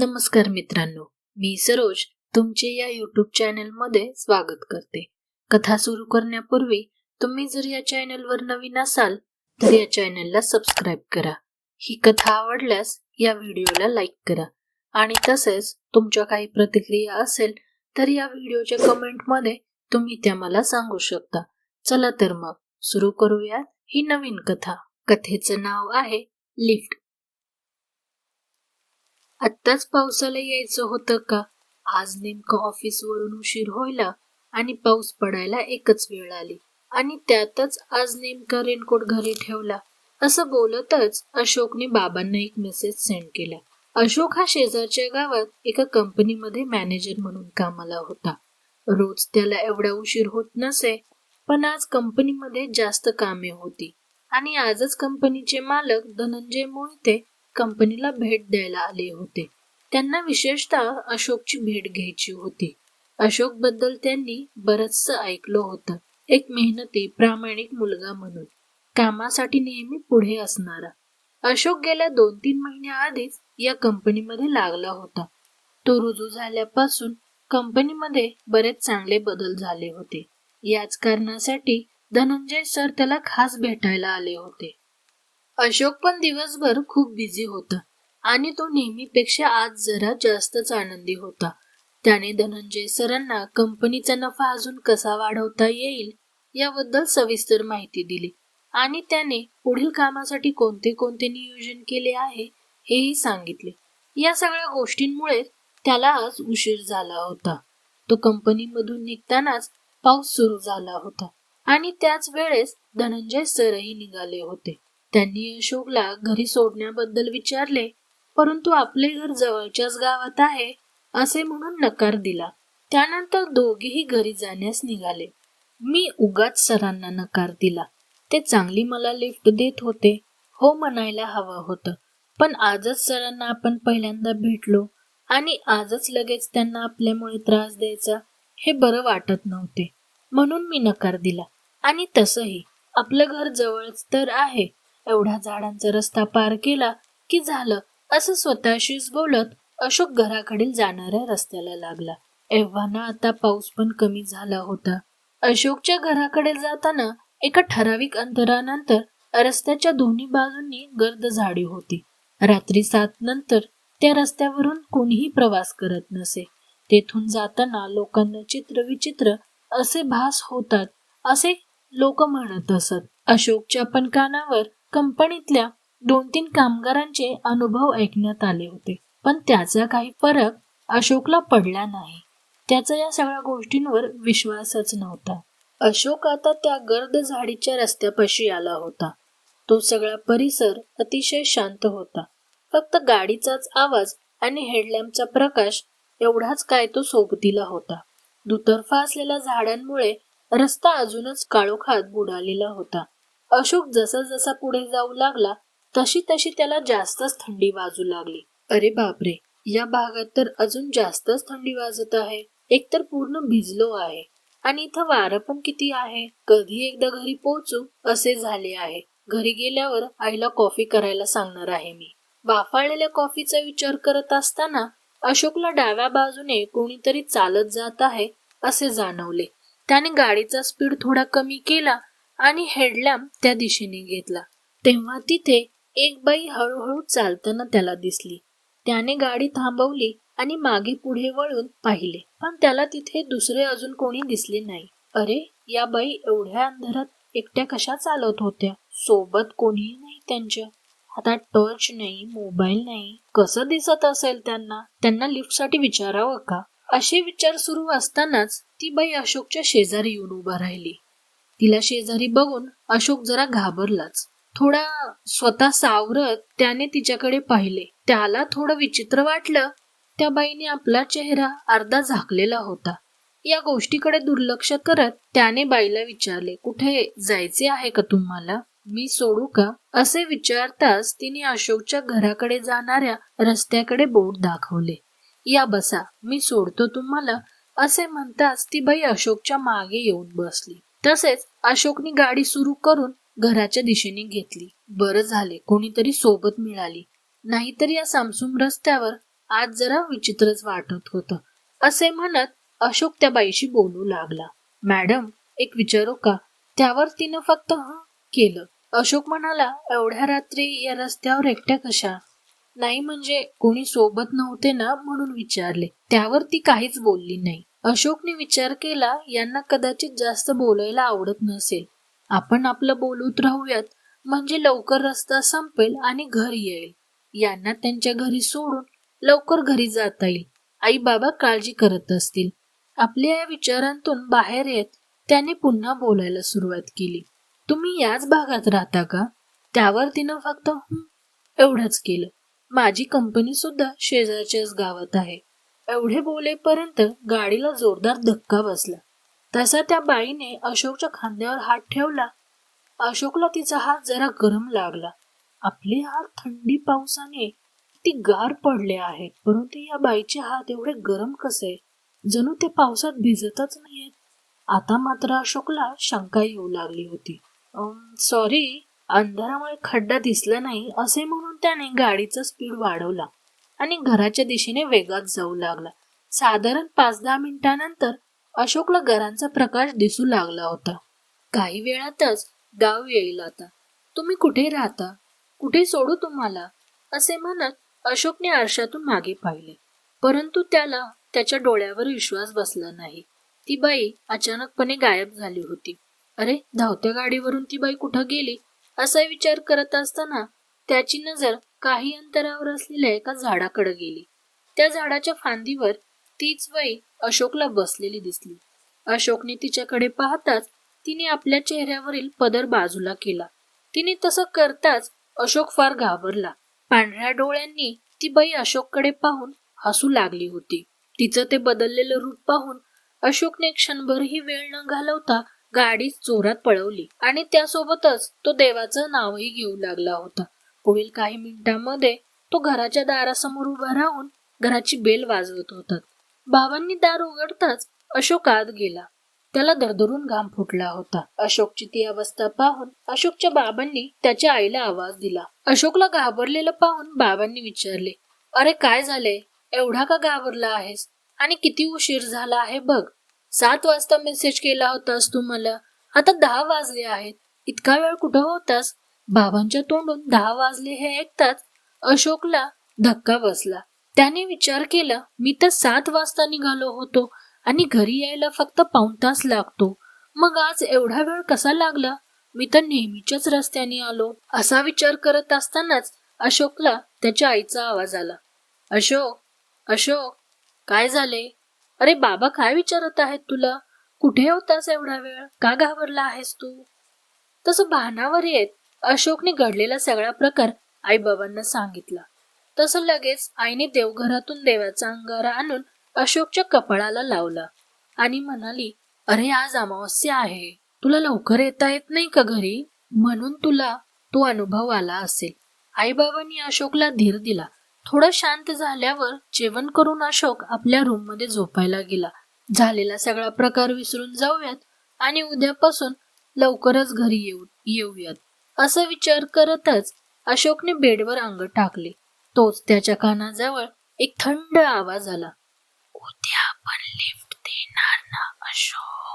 नमस्कार मित्रांनो मी सरोज तुमचे या युट्यूब चॅनलमध्ये स्वागत करते. कथा सुरू करण्यापूर्वी तुम्ही जर या चॅनलवर नवीन असाल तर या चॅनलला सबस्क्राईब करा. ही कथा आवडल्यास या व्हिडिओला लाईक करा. आणि तसेच तुमच्या काही प्रतिक्रिया असेल तर या व्हिडिओच्या कमेंटमध्ये तुम्ही त्या मला सांगू शकता. चला तर मग सुरू करूया ही नवीन कथा. कथेचं नाव आहे लिफ्ट आत्ताच पावसाला यायचं होतं का? आज नेमकं ऑफिसवरून उशीर व्हायला आणि पाऊस पडायला एकच वेळ आली. आणि त्यातच आज नेमका रेनकोट घरी ठेवला. असं बोलतच अशोकने बाबांना एक मेसेज सेंड केला. अशोक हा शेजारच्या गावात एका कंपनीमध्ये मॅनेजर म्हणून कामाला होता. रोज त्याला एवढा उशीर होत नसे पण आज कंपनीमध्ये जास्त कामे होती. आणि आजच कंपनीचे मालक धनंजय मोहिते कंपनीला भेट द्यायला आले होते. त्यांना विशेषतः अशोकची भेट घ्यायची होती. अशोकबद्दल त्यांनी बरचस ऐकलं होतं. एक मेहनती प्रामाणिक मुलगा म्हणून. कामासाठी नेहमी पुढे असणारा. अशोक गेल्या दोन तीन महिन्याआधीच या कंपनीमध्ये लागला होता. तो रुजू झाल्यापासून कंपनीमध्ये बरेच चांगले बदल झाले होते. याच कारणासाठी धनंजय सर त्याला खास भेटायला आले होते. अशोक पण दिवसभर खूप बिझी होता. आणि तो नेहमीपेक्षा आज जरा जास्तच आनंदी होता. त्याने धनंजय सरांना कंपनीचा नफा अजून कसा वाढवता येईल याबद्दल सविस्तर माहिती दिली. आणि त्याने पुढील कामासाठी कोणते कोणते नियोजन केले आहे हेही सांगितले. या सगळ्या गोष्टींमुळे त्याला आज उशीर झाला होता. तो कंपनीमधून निघतानाच पाऊस सुरू झाला होता. आणि त्याच वेळेस धनंजय सरही निघाले होते. त्यांनी अशोकला घरी सोडण्याबद्दल विचारले परंतु आपले घर जवळच्याच गावात आहे असे म्हणून नकार दिला. त्यानंतर दोघेही घरी जाण्यास निघाले. मी उगाच सरांना नकार दिला. ते चांगली मला लिफ्ट देत होते. हो म्हणायला हवं होतं. पण आजच सरांना आपण पहिल्यांदा भेटलो आणि आजच लगेच त्यांना आपल्यामुळे त्रास द्यायचा हे बरं वाटत नव्हते. म्हणून मी नकार दिला. आणि तसंही. आपलं घर जवळच तर आहे. एवढा झाडांचा रस्ता पार केला की झालं असं स्वतःशीच बोलत अशोक घराकडील जाणाऱ्या रस्त्याला लागला. एव्हाना आता पाऊस पण कमी झाला होता. अशोकच्या घराकडे जाताना एका ठराविक अंतरानंतर रस्त्याच्या दोन्ही बाजूंनी गर्द झाडी होती. रात्री सात नंतर त्या रस्त्यावरून कोणीही प्रवास करत नसे. तेथून जाताना लोकांना चित्र विचित्र असे भास होतात असे लोक म्हणत असत. अशोकच्या पण कानावर कंपनीतल्या दोन तीन कामगारांचे अनुभव ऐकण्यात आले होते. पण त्याचा काही फरक अशोकला पडला नाही. त्याचा या सगळ्या गोष्टींवर विश्वासच नव्हता. अशोक आता त्या गर्द झाडीच्या रस्त्यापाशी आला होता. तो सगळा परिसर अतिशय शांत होता. फक्त गाडीचाच आवाज आणि हेडलॅम्पचा प्रकाश एवढाच काय तो सोबतीला होता. दुतर्फा असलेल्या झाडांमुळे रस्ता अजूनच काळोखात बुडालेला होता. अशोक जसा जसा पुढे जाऊ लागला तशी तशी त्याला जास्तच थंडी वाजू लागली. अरे बापरे या भागात तर अजून जास्तच थंडी वाजत आहे. एकतर पूर्ण भिजलो आहे. आणि इथं वारं पण किती आहे? कधी एकदा घरी पोहोचू? असे झाले आहे. घरी गेल्यावर आईला कॉफी करायला सांगणार आहे मी. वाफाळलेल्या कॉफीचा विचार करत असताना अशोकला डाव्या बाजूने कोणीतरी चालत जात आहे असे जाणवले. त्याने गाडीचा स्पीड थोडा कमी केला आणि हेडलॅम्प त्या दिशेने घेतला. तेव्हा तिथे एक बाई हळूहळू चालताना त्याला दिसली. त्याने गाडी थांबवली आणि मागे पुढे वळून पाहिले. पण त्याला तिथे दुसरे अजून कोणी दिसले नाही. अरे या बाई एवढ्या अंधारात एकट्या कशा चालत होत्या? सोबत कोणीही नाही त्यांच्या. आता टच नाही मोबाईल नाही. कसं दिसत असेल त्यांना? त्यांना लिफ्टसाठी विचारावं का? असे विचार सुरू असतानाच ती बाई अशोकच्या शेजारी येऊन उभा राहिली. तिला शेजारी बघून अशोक जरा घाबरलाच. थोडा स्वतः सावरत त्याने तिच्याकडे पाहिले. त्याला थोडं विचित्र वाटलं. त्या बाईने आपला चेहरा अर्धा झाकलेला होता. या गोष्टीकडे दुर्लक्ष करत त्याने बाईला विचारले कुठे जायचे आहे का तुम्हाला? मी सोडू का? असे विचारताच तिने अशोकच्या घराकडे जाणाऱ्या रस्त्याकडे बोट दाखवले. या बसा मी सोडतो तुम्हाला. असे म्हणताच ती बाई अशोकच्या मागे येऊन बसली. तसेच अशोकनी गाडी सुरू करून घराच्या दिशेने घेतली. बरं झाले कोणीतरी सोबत मिळाली. नाहीतर या सामसूम रस्त्यावर आज जरा विचित्रच वाटत होतं असे म्हणत अशोक त्या बाईशी बोलू लागला. मॅडम एक विचारू का? त्यावर तिनं फक्त केलं. अशोक म्हणाला एवढ्या रात्री या रस्त्यावर एकट्या कशा? नाही म्हणजे कोणी सोबत नव्हते ना म्हणून विचारले. त्यावर ती काहीच बोलली नाही. अशोकने विचार केला यांना कदाचित जास्त बोलायला आवडत नसेल. आपण आपलं बोलूत राहूयात म्हणजे लवकर रस्ता संपेल आणि घर येईल. यांना त्यांच्या घरी सोडून लवकर घरी जाता येईल. आई बाबा काळजी करत असतील. आपल्या या विचारांतून बाहेर येत त्याने पुन्हा बोलायला सुरुवात केली. तुम्ही याच भागात राहता का? त्यावर तिनं फक्त एवढंच केलं. माझी कंपनी सुद्धा शेजारच्याच गावात आहे. एवढे बोलेपर्यंत गाडीला जोरदार धक्का बसला. तसा त्या बाईने अशोकच्या खांद्यावर हात ठेवला. अशोकला तिचा हात जरा गरम लागला. आपले हात थंडी पावसाने ती गार पडले आहेत परंतु या बाईचे हात एवढे गरम कसे जणू ते पावसात भिजतच नाहीयेत. आता मात्र अशोकला शंका येऊ लागली होती. सॉरी अंधारामुळे खड्डा दिसला नाही असे म्हणून त्याने गाडीचा स्पीड वाढवला. आणि घराच्या दिशेने वेगात जाऊ लागला. साधारण पाच दहा मिनिटानंतर अशोकला घरांचा प्रकाश दिसू लागला होता. काही वेळातच गाव येईल आता. तुम्ही कुठे राहता? कुठे सोडू तुम्हाला? असे म्हणत अशोकने आरशातून मागे पाहिले. परंतु त्याला त्याच्या डोळ्यावर विश्वास बसला नाही. ती बाई अचानकपणे गायब झाली होती. अरे धावत्या गाडीवरून ती बाई कुठं गेली? असा विचार करत असताना त्याची नजर काही अंतरावर असलेल्या एका झाडाकडे गेली. त्या झाडाच्या फांदीवर तीच वय अशोकला बसलेली दिसली. अशोकने तिच्याकडे पाहताच तिने आपल्या चेहऱ्यावरील पदर बाजूला केला. तिने तसं करताच अशोक फार घाबरला. पांढऱ्या डोळ्यांनी ती बाई अशोककडे पाहून हसू लागली होती. तिचं ते बदललेलं रूप पाहून अशोकने क्षणभरही वेळ न घालवता गाडी जोरात पळवली आणि त्यासोबतच तो देवाचं नावही घेऊ लागला होता. पुढील काही मिनिटांमध्ये तो घराच्या दारासमोर उभा राहून घराची बेल वाजवत होता. बाबांनी दार उघडताच अशोक आत गेला. त्याला दरदरून घाम फुटला होता. अशोकची ती अवस्था पाहून अशोकच्या बाबांनी त्याच्या आईला आवाज दिला. अशोकला घाबरलेलं पाहून बाबांनी विचारले अरे काय झाले एवढा का घाबरला आहेस? आणि किती उशीर झाला आहे बघ. सात वाजता मेसेज केला होतास तू मला. आता दहा वाजले आहेत. इतका वेळ कुठं होतास? बाबांच्या तोंडून दहा वाजले हे ऐकताच अशोकला धक्का बसला. त्याने विचार केला मी तर सात वाजता निघालो होतो आणि घरी यायला फक्त पाऊण तास लागतो. मग आज एवढा वेळ कसा लागला? मी तर नेहमीच्याच रस्त्याने आलो. असा विचार करत असतानाच अशोकला त्याच्या आईचा आवाज आला. अशोक अशोक काय झाले? अरे बाबा काय विचारत आहेत तुला? कुठे होतास एवढा वेळ? का घाबरला आहेस तू? तसं भानावर येत. अशोकने घडलेला सगळा प्रकार आई बाबांना सांगितला. तसं लगेच आईने देवघरातून देवाचा अंगारा आणून अशोकच्या कपाळाला लावला आणि म्हणाली अरे आज अमावस्या आहे. तुला लवकर येता येत नाही का घरी? म्हणून तुला तो अनुभव आला असेल. आईबाबांनी अशोकला धीर दिला. थोडं शांत झाल्यावर जेवण करून अशोक आपल्या रूममध्ये झोपायला गेला. झालेला सगळा प्रकार विसरून जाऊयात आणि उद्यापासून लवकरच घरी येऊ येऊयात. असा विचार करतच अशोकने बेडवर अंग टाकले. तोच त्याच्या कानाजवळ एक थंड आवाज आला. उद्या आपण लिफ्ट देणार ना अशोक?